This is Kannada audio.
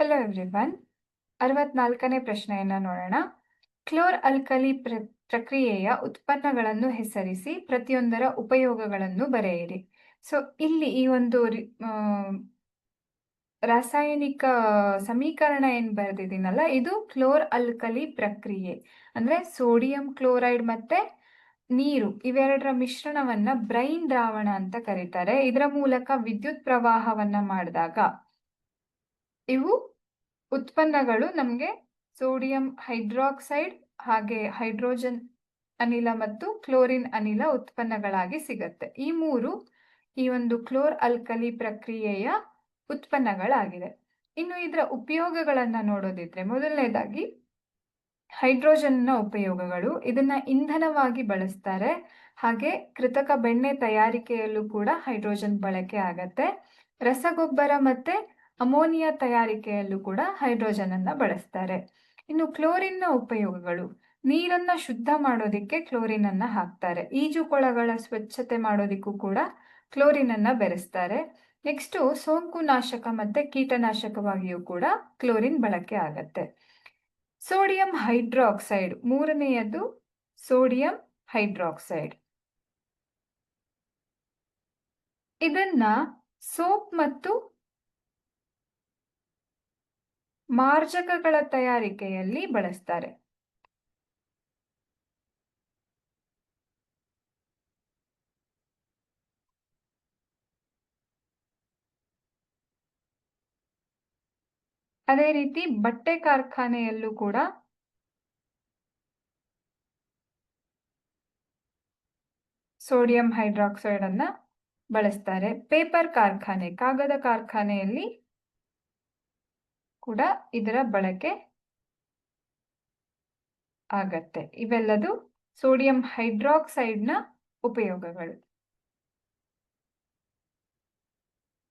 ಹಲೋ ಎವ್ರಿವನ್ ಅರವತ್ನಾಲ್ಕನೇ ಪ್ರಶ್ನೆಯನ್ನು ನೋಡೋಣ. ಕ್ಲೋರ್ ಅಲ್ಕಲಿ ಪ್ರ, ಪ್ರಕ್ರಿಯೆಯ ಉತ್ಪನ್ನಗಳನ್ನು ಹೆಸರಿಸಿ ಪ್ರತಿಯೊಂದರ ಉಪಯೋಗಗಳನ್ನು ಬರೆಯಿರಿ. ಸೊ ಇಲ್ಲಿ ಈ ಒಂದು ರಾಸಾಯನಿಕ ಸಮೀಕರಣ ಏನು ಬರೆದಿದ್ದೀನಲ್ಲ, ಇದು ಕ್ಲೋರ್ ಅಲ್ಕಲಿ ಪ್ರಕ್ರಿಯೆ. ಅಂದ್ರೆ ಸೋಡಿಯಂ ಕ್ಲೋರೈಡ್ ಮತ್ತೆ ನೀರು, ಇವೆರಡರ ಮಿಶ್ರಣವನ್ನ ಬ್ರೈನ್ ದ್ರಾವಣ ಅಂತ ಕರೀತಾರೆ. ಇದರ ಮೂಲಕ ವಿದ್ಯುತ್ ಪ್ರವಾಹವನ್ನ ಮಾಡಿದಾಗ ಇವು ಉತ್ಪನ್ನಗಳು ನಮಗೆ ಸೋಡಿಯಂ ಹೈಡ್ರಾಕ್ಸೈಡ್ ಹಾಗೆ ಹೈಡ್ರೋಜನ್ ಅನಿಲ ಮತ್ತು ಕ್ಲೋರಿನ್ ಅನಿಲ ಉತ್ಪನ್ನಗಳಾಗಿ ಸಿಗತ್ತೆ. ಈ ಮೂರು ಈ ಒಂದು ಕ್ಲೋರ್ ಅಲ್ಕಲಿ ಪ್ರಕ್ರಿಯೆಯ ಉತ್ಪನ್ನಗಳಾಗಿದೆ. ಇನ್ನು ಇದರ ಉಪಯೋಗಗಳನ್ನ ನೋಡೋದಿದ್ರೆ ಮೊದಲನೇದಾಗಿ ಹೈಡ್ರೋಜನ್ನ ಉಪಯೋಗಗಳು. ಇದನ್ನ ಇಂಧನವಾಗಿ ಬಳಸ್ತಾರೆ. ಹಾಗೆ ಕೃತಕ ಬೆಣ್ಣೆ ತಯಾರಿಕೆಯಲ್ಲೂ ಕೂಡ ಹೈಡ್ರೋಜನ್ ಬಳಕೆ ಆಗತ್ತೆ. ರಸಗೊಬ್ಬರ ಮತ್ತೆ ಅಮೋನಿಯಾ ತಯಾರಿಕೆಯಲ್ಲೂ ಕೂಡ ಹೈಡ್ರೋಜನ್ ಅನ್ನ ಬಳಸ್ತಾರೆ. ಇನ್ನು ಕ್ಲೋರಿನ್ನ ಉಪಯೋಗಗಳು, ನೀರನ್ನ ಶುದ್ಧ ಮಾಡೋದಿಕ್ಕೆ ಕ್ಲೋರಿನ್ ಅನ್ನ ಹಾಕ್ತಾರೆ. ಈಜುಕೊಳಗಳ ಸ್ವಚ್ಛತೆ ಮಾಡೋದಿಕ್ಕೂ ಕೂಡ ಕ್ಲೋರಿನ್ ಅನ್ನ ಬೆರೆಸ್ತಾರೆ. ನೆಕ್ಸ್ಟ್ ಸೋಂಕು ನಾಶಕ ಮತ್ತೆ ಕೀಟನಾಶಕವಾಗಿಯೂ ಕೂಡ ಕ್ಲೋರಿನ್ ಬಳಕೆ ಆಗತ್ತೆ. ಸೋಡಿಯಂ ಹೈಡ್ರಾಕ್ಸೈಡ್, ಮೂರನೆಯದು ಸೋಡಿಯಂ ಹೈಡ್ರಾಕ್ಸೈಡ್. ಇದನ್ನ ಸೋಪ್ ಮತ್ತು ಮಾರ್ಜಕಗಳ ತಯಾರಿಕೆಯಲ್ಲಿ ಬಳಸ್ತಾರೆ. ಅದೇ ರೀತಿ ಬಟ್ಟೆ ಕಾರ್ಖಾನೆಯಲ್ಲೂ ಕೂಡ ಸೋಡಿಯಂ ಹೈಡ್ರಾಕ್ಸೈಡ್ ಅನ್ನ ಬಳಸ್ತಾರೆ. ಪೇಪರ್ ಕಾರ್ಖಾನೆ, ಕಾಗದ ಕಾರ್ಖಾನೆಯಲ್ಲಿ ಕೂಡ ಇದರ ಬಳಕೆ ಆಗತ್ತೆ. ಇವೆಲ್ಲದು ಸೋಡಿಯಂ ಹೈಡ್ರಾಕ್ಸೈಡ್ನ ಉಪಯೋಗಗಳು.